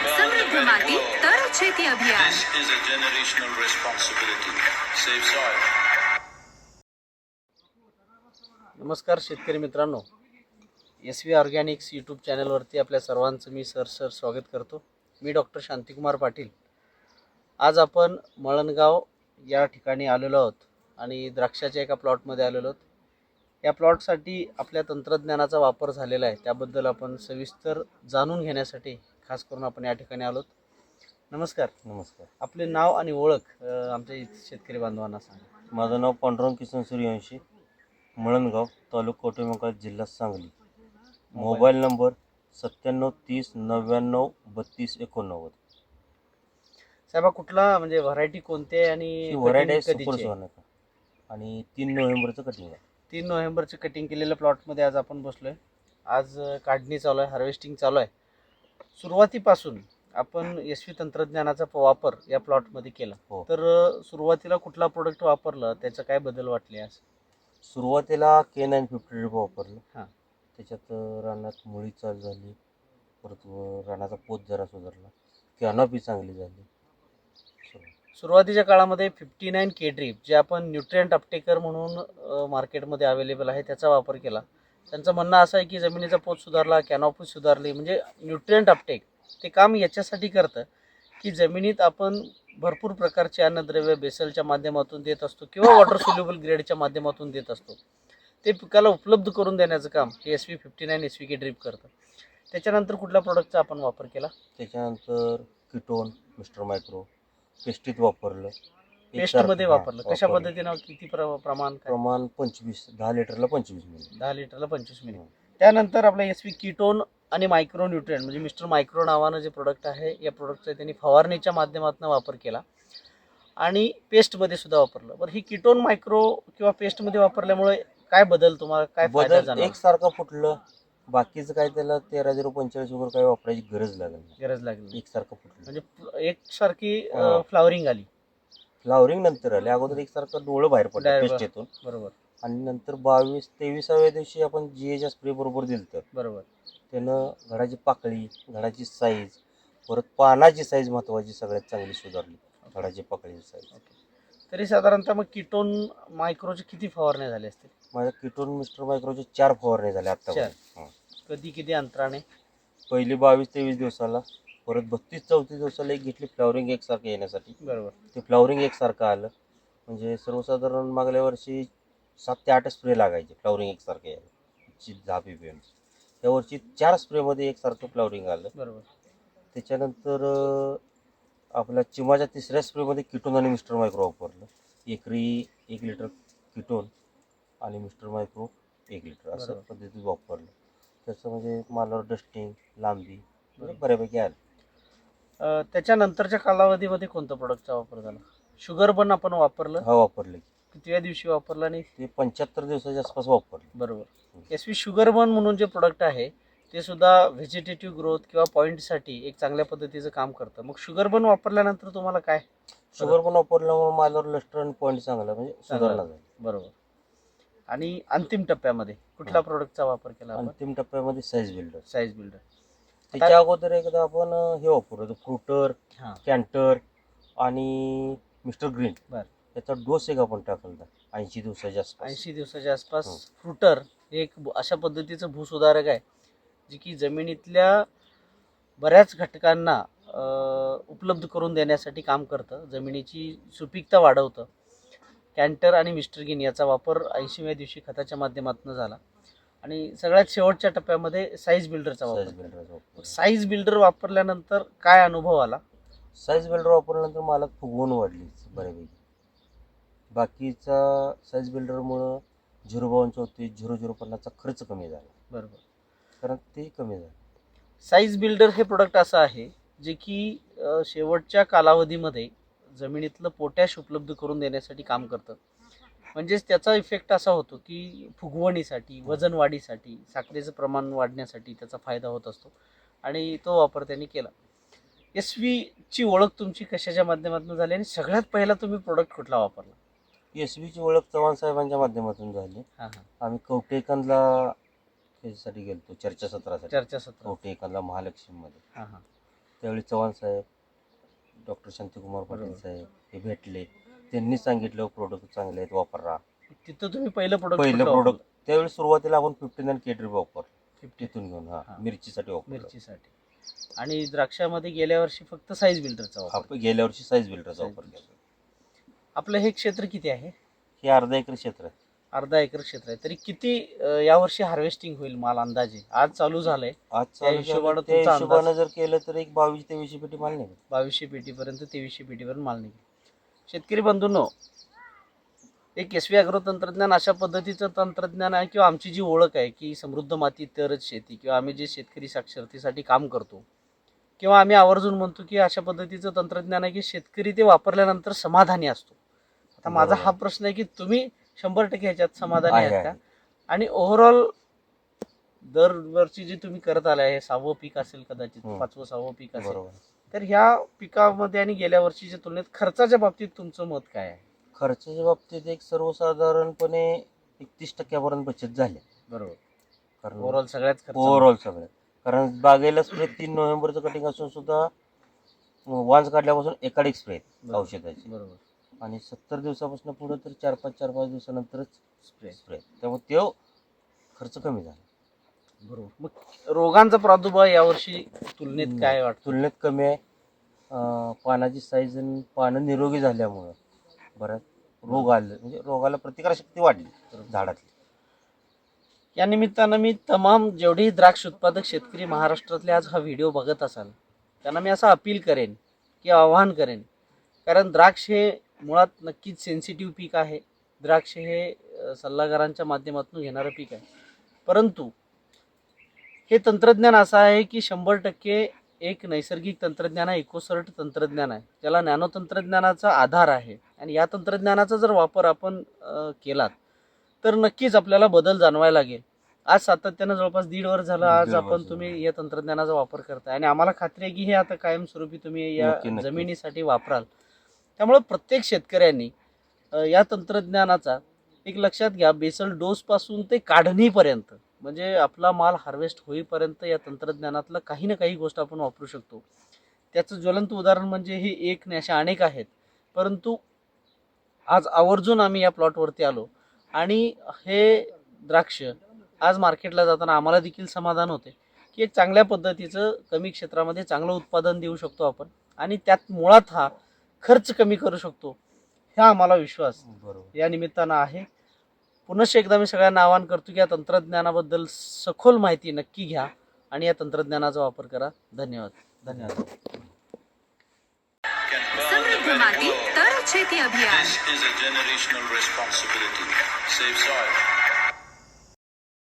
સમૃદ્ધ માટી તર છેતી અભિયાન This is a generational responsibility. Save soil. नमस्कार शेतकरी मित्रांनो एस व्ही ऑर्गॅनिक्स यूट्यूब चॅनलवरती आपल्या सर्वांचं मी सर सर स्वागत करतो मी डॉक्टर शांतिकुमार पाटील आज आपण मळणगाव या ठिकाणी आलेलो आहोत आणि द्राक्षाच्या एका प्लॉटमध्ये आलेलो आहोत या प्लॉटसाठी आपल्या तंत्रज्ञानाचा वापर झालेला आहे त्याबद्दल आपण सविस्तर जाणून घेण्यासाठी खास करून आपण या ठिकाणी आलोत. नमस्कार. नमस्कार. आपले नाव आणि ओळख अं, आमच्या इथे शेतकरी बांधवांना सांगा. माझं नाव पांडुरंग किसन सूर्यवंशी मळणगाव तालुका कवठेमंकाळ जिल्हा सांगली. मोबाईल नंबर सत्त्याण्णव तीस नव्याण्णव बत्तीस एकोणनव्वद. साहेबा कुठला म्हणजे व्हरायटी कोणती आहे आणि ही व्हरायटी आहे कधीची आहे? आणि तीन नोव्हेंबरचं कटिंग आहे. तीन नोव्हेंबरचं कटिंग केलेल्या प्लॉटमध्ये आज आपण बसलोय. आज अं, काढणी चालू आहे हार्वेस्टिंग चालू आहे. सुरुवातीपासून आपण एस व्ही तंत्रज्ञानाचा वापर या प्लॉटमध्ये केला. हो. तर सुरुवातीला कुठला प्रोडक्ट वापरला? त्याचा काय बदल वाटले आज? सुरुवातीला के नाईन फिफ्टी ड्रिप वापरलं. हां. त्याच्यात अं, रानात मुळी चालू झाली. परत रानाचा पोत जरा सुधारला. कॅनॉपी चांगली झाली. सुरुवात. सुरुवातीच्या काळामध्ये फिफ्टी नाईन के ड्रीप जे आपण न्यूट्रियंट अपटेकर म्हणून मार्केटमध्ये अवेलेबल आहे त्याचा वापर केला. त्यांचं म्हणणं असं आहे की जमिनीचा पोत सुधारला कॅनॉपी सुधारली म्हणजे न्यूट्रियंट अपटेक ते काम याच्यासाठी करतं की जमिनीत आपण भरपूर प्रकारचे अन्नद्रव्य बेसलच्या माध्यमातून देत असतो किंवा वॉटर सोल्युबल ग्रेडच्या माध्यमातून देत असतो. ते पिकाला उपलब्ध करून देण्याचं काम हे S V fifty nine S V K drip करतं. त्याच्यानंतर कुठल्या प्रोडक्टचा आपण वापर केला? त्याच्यानंतर किटोन मिस्टर मायक्रो पेस्टीत वापरलं. एक पेस्टमध्ये सारखं- वापरलं. हां, कशा. पद्धतीनं किती प्र- प्रमाण काय? प्रमाण पंचवीस दहा लिटरला पंचवीस मिली. दहा लिटरला पंचवीस मिली. हं. त्यानंतर आपला एस व्ही किटोन आणि मायक्रो न्यूट्रिएंट म्हणजे मिस्टर मायक्रो नावानं जे प्रोडक्ट आहे या प्रोडक्टचा त्यांनी फवारणीच्या माध्यमातून वापर केला. आणि पेस्टमध्ये सुद्धा वापरलं. बरं ही किटोन मायक्रो किंवा पेस्टमध्ये वापरल्यामुळे काय बदल तुम्हाला काय फायदा बदल जाणवला? एकसारखं फुटलं. बाकीचं काय त्याला तेरा झिरो पंचेचाळीस वगैरे काही वापरायची गरज लागली नाही. गरज लागली एकसारखं फुटलं. म्हणजे एकसारखी हा. फ्लावरिंग आली. फ्लावरिंग नंतर आले. अगोदर एकसारखं डोळं बाहेर पडलं. पेस्टेतून. बरोबर. आणि नंतर बावीस तेविसाव्या दिवशी आपण जी एच्या स्प्रे बरोबर दिलं तर बरोबर. त्यानं घडाची पाकळी घडाची साईज परत पानाची साईज महत्वाची सगळ्यात चांगली सुधारली. घडाची पाकळीची साईज तरी साधारणतः मग किटोन मायक्रोचे किती फवारण्या झाल्या असतील? माझ्या किटोन मिस्टर मायक्रोचे चार फवारणी झाले आता कधी किती अंतराने? पहिली बावीस तेवीस दिवसाला. परत बत्तीस चौतीस दिवसाला एक घेतली फ्लावरिंग एकसारखं येण्यासाठी. बरोबर. ते फ्लावरिंग एकसारखं आलं. म्हणजे सर्वसाधारण मागल्या वर्षी सात ते आठ स्प्रे लागायचे फ्लावरिंग एकसारखं यायला. ची दहा पी पी एमची त्या वर्षी चार स्प्रेमध्ये एकसारखं फ्लावरिंग आलं. बरोबर. त्याच्यानंतर अं, आपल्या चिमाच्या तिसऱ्या स्प्रेमध्ये किटोन आणि मिस्टर मायक्रो वापरलं. एकरी एक लिटर किटोन आणि मिस्टर मायक्रो एक लिटर असं बरोबर. पद्धतीत वापरलं. त्याचं म्हणजे मालावर डस्टिंग लांबी म्हणजे बरोबर. बऱ्यापैकी आलं. त्याच्यानंतरच्या कालावधीमध्ये कोणत्या प्रोडक्टचा वापर झाला? शुगर पण आपण वापरलं. हा वापरले कितव्या दिवशी वापरलं आणि? ते पंच्याहत्तर दिवसाच्या आसपास वापरलं. बरोबर. एस व्ही शुगर बन म्हणून जे प्रोडक्ट आहे ते सुद्धा व्हेजिटेटिव्ह ग्रोथ किंवा पॉईंटसाठी एक चांगल्या पद्धतीचं काम करतं. मग शुगर बन वापरल्यानंतर तुम्हाला काय? शुगर पण वापरल्यामुळे मालावर लस्टर आणि पॉईंट चांगला म्हणजे सुधारणा चांगलं. झाली. बरोबर. आणि अंतिम टप्प्यामध्ये कुठल्या. प्रोडक्टचा वापर केला अंतिम टप्प्यामध्ये साईज बिल्डर साईज बिल्डर त्याच्या अगोदर एकदा आपण हे वापरतो फ्रुटर हां. कॅन्टर आणि मिस्टर ग्रीन. बर. याचा डोस एक आपण टाकला ऐंशी दिवसाच्या आसपास. ऐंशी दिवसाच्या आसपास हो. फ्रुटर हे एक ब- अशा पद्धतीचं भूसुधारक आहे जे की जमिनीतल्या बऱ्याच घटकांना अं, उपलब्ध करून देण्यासाठी काम करतं. जमिनीची सुपीकता वाढवतं. कॅन्टर आणि मिस्टरगिन याचा वापर ऐंशीव्या दिवशी खताच्या माध्यमातून झाला. आणि सगळ्यात शेवटच्या टप्प्यामध्ये साईज बिल्डरचा साईज वापर. बिल्डरचा वापर. साईज बिल्डर वापरल्यानंतर काय अनुभव आला? साईज बिल्डर वापरल्यानंतर मालात फुगवून वाढली बऱ्यापैकी. बाकीचा साईज बिल्डरमुळं झिरो बावन चौतीस झिरो झिरो पन्नासचा खर्च कमी झाला. बरोबर. कारण ते कमी झालं. साईज बिल्डर हे प्रोडक्ट असं आहे जे की अ, शेवटच्या कालावधीमध्ये जमिनीतलं पोटॅश उपलब्ध करून देण्यासाठी काम करतं. म्हणजेच त्याचा इफेक्ट असा होतो की फुगवणीसाठी वजन वाढीसाठी साखरेचं प्रमाण वाढण्यासाठी त्याचा फायदा होत असतो. आणि तो वापर त्यांनी केला. एस ची ओळख तुमची कशाच्या माध्यमातून झाली आणि सगळ्यात पहिला तुम्ही प्रोडक्ट कुठला वापरला? एस ची ओळख चव्हाण साहेबांच्या माध्यमातून झाली. हां हां. आम्ही कवटेकनला त्याच्यासाठी गेलतो चर्चासत्रासाठी चर्चासत्र कवटेकनला महालक्ष्मीमध्ये. हां हां. त्यावेळी चव्हाण साहेब डॉक्टर शांतिकुमार पाटील. साहेब हे भेटले. त्यांनी सांगितलं प्रोडक्ट चांगले आहेत वापरा. तिथं तुम्ही पहिलं प्रोडक्ट पहिलं प्रोडक्ट त्यावेळी सुरुवातीला आपण फिफ्टी नाईन के ड्रीप वापरलं फिफ्टी तिथून घेऊन हा हा. मिरचीसाठी वापरलं मिरचीसाठी. आणि द्राक्षामध्ये गेल्या वर्षी फक्त साईज बिल्डरचा वापर. आपण गेल्या वर्षी साईज बिल्डरचा वापर. केला. आपलं हे क्षेत्र किती आहे? हे अर्धा एकर क्षेत्र आहे. अर्धा एकर क्षेत्र आहे. तरी किती अं, यावर्षी हार्वेस्टिंग होईल माल अंदाजे? आज चालू झालंय. आज त्या चालू हिशोबानं झालं, त्या तुमचा हिशोबानं अंदाज? जर केलं तर एक बावीस तेवीसशे पेटी माल नाही बावीसशे पेटीपर्यंत तेवीसशे पेटीपर्यंत माल निघेल. शेतकरी बंधूंनो एक एस व्ही अॅग्रो तंत्रज्ञान अशा पद्धतीचं तंत्रज्ञान आहे किंवा आमची जी ओळख आहे की समृद्ध माती तरच शेती किंवा आम्ही जे शेतकरी साक्षरतेसाठी काम करतो किंवा आम्ही आवर्जून म्हणतो की अशा पद्धतीचं तंत्रज्ञान आहे की शेतकरी ते वापरल्यानंतर समाधानी असतो आता माझा. हा प्रश्न आहे की तुम्ही शंभर टक्के ह्याच्यात समाधानी आहे, आहेत का आहे. आणि ओव्हरऑल दरवर्षी जे तुम्ही करत आलाय हे सहावं पीक असेल कदाचित हम्म. पाचवं सहावं पीक असेल तर ह्या पिकामध्ये आणि गेल्या वर्षीच्या तुलनेत खर्चाच्या बाबतीत तुमचं मत काय आहे? खर्चाच्या बाबतीत एक सर्वसाधारणपणे एक तीस टक्क्यापर्यंत बचत झाली. बरोबर. कारण ओव्हरऑल सगळ्याच खर्च ओव्हरऑल सगळं कारण बागेला स्प्रे तीन नोव्हेंबरचं कटिंग असून सुद्धा वांज काढल्यापासून एकाडिक स्प्रे बरोबर. औषधाची. बरोबर. आणि सत्तर दिवसापासून पुढे तर चार पाच चार पाच दिवसानंतरच स्प्रे स्प्रे त्यामुळे तो खर्च कमी झाला. बरोबर. मग रोगांचा प्रादुर्भाव यावर्षी तुलनेत. काय वाटतं? तुलनेत कमी आहे. अं, पानाची साईज आणि पानं निरोगी झाल्यामुळं बऱ्याच रोग आले. म्हणजे रोगाला प्रतिकारशक्ती वाढली झाडातली. या निमित्तानं मी तमाम जेवढेही द्राक्ष उत्पादक शेतकरी महाराष्ट्रातले आज हा व्हिडिओ बघत असाल त्यांना मी असं अपील करेन की आव्हान करेन. कारण द्राक्ष हे मुळात नक्कीच सेन्सिटिव्ह पीक आहे. द्राक्ष हे अ, सल्लागारांच्या माध्यमातून घेणारं पीक आहे. परंतु हे तंत्रज्ञान असं आहे की शंभर टक्के एक नैसर्गिक तंत्रज्ञान आहे इकोसर्ट तंत्रज्ञान आहे ज्याला नॅनो तंत्रज्ञानाचा आधार आहे. आणि या तंत्रज्ञानाचा जर वापर आपण केलात तर नक्कीच आपल्याला बदल जाणवायला लागेल. आज सातत्यानं जवळपास दीड वर्ष झालं आज आपण तुम्ही या तंत्रज्ञानाचा वापर करताय. आणि आम्हाला खात्री आहे की हे आता कायमस्वरूपी तुम्ही या. जमिनीसाठी वापराल. त्यामुळे प्रत्येक शेतकऱ्यांनी या तंत्रज्ञानाचा एक लक्षात घ्या बेसल डोसपासून ते काढणीपर्यंत. म्हणजे आपला माल हार्वेस्ट होईपर्यंत या तंत्रज्ञानातलं काही ना काही गोष्ट आपण वापरू शकतो. त्याचं ज्वलंत उदाहरण म्हणजे हे एक नाही अशा अनेक आहेत. परंतु आज आवर्जून आम्ही या प्लॉटवरती आलो. आणि हे द्राक्ष आज मार्केटला जाताना आम्हाला देखील समाधान होते की एक चांगल्या पद्धतीचं कमी क्षेत्रामध्ये चांगलं उत्पादन देऊ शकतो आपण. आणि त्यात मुळात हा खर्च कमी करू शकतो. ह्या आम्हाला विश्वास बरोबर. या निमित्तानं आहे. पुनश्च एकदा मी सगळ्यांना आवाहन करतो की या तंत्रज्ञानाबद्दल सखोल माहिती नक्की घ्या आणि या तंत्रज्ञानाचा वापर करा धन्यवाद धन्यवाद This is a generational responsibility. Save soil.